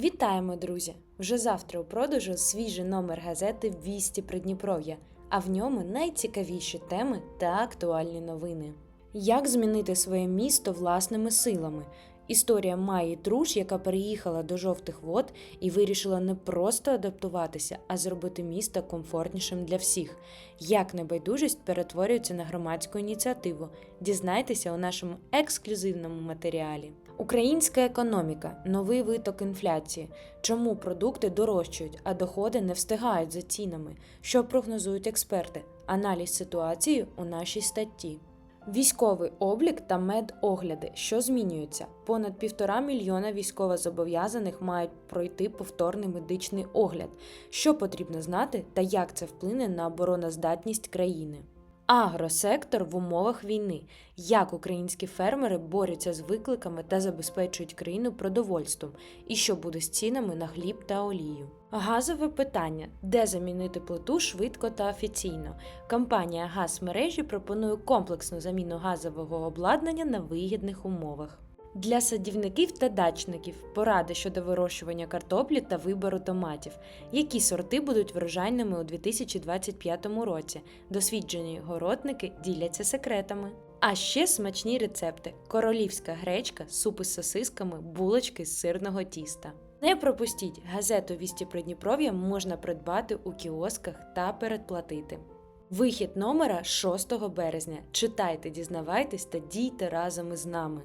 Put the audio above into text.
Вітаємо, друзі! Вже завтра у продажу свіжий номер газети Вісті Придніпров'я, а в ньому найцікавіші теми та актуальні новини. Як змінити своє місто власними силами? Історія Майї Труш, яка переїхала до жовтих вод і вирішила не просто адаптуватися, а зробити місто комфортнішим для всіх. Як небайдужість перетворюється на громадську ініціативу. Дізнайтеся у нашому ексклюзивному матеріалі. Українська економіка, новий виток інфляції. Чому продукти дорожчають, а доходи не встигають за цінами? Що прогнозують експерти? Аналіз ситуації у нашій статті. Військовий облік та медогляди, що змінюються. Понад півтора мільйона військовозобов'язаних мають пройти повторний медичний огляд. Що потрібно знати та як це вплине на обороноздатність країни. Агросектор в умовах війни. Як українські фермери борються з викликами та забезпечують країну продовольством, і що буде з цінами на хліб та олію. Газове питання: де замінити плиту швидко та офіційно. Компанія «Газмережі» пропонує комплексну заміну газового обладнання на вигідних умовах. Для садівників та дачників поради щодо вирощування картоплі та вибору томатів, які сорти будуть врожайними у 2025 році. Досвідчені городники діляться секретами. А ще смачні рецепти: королівська гречка, супи з сосисками, булочки з сирного тіста. Не пропустіть газету Вісті Придніпров'я можна придбати у кіосках та передплатити. Вихід номера 6 березня. Читайте, дізнавайтесь та дійте разом із нами.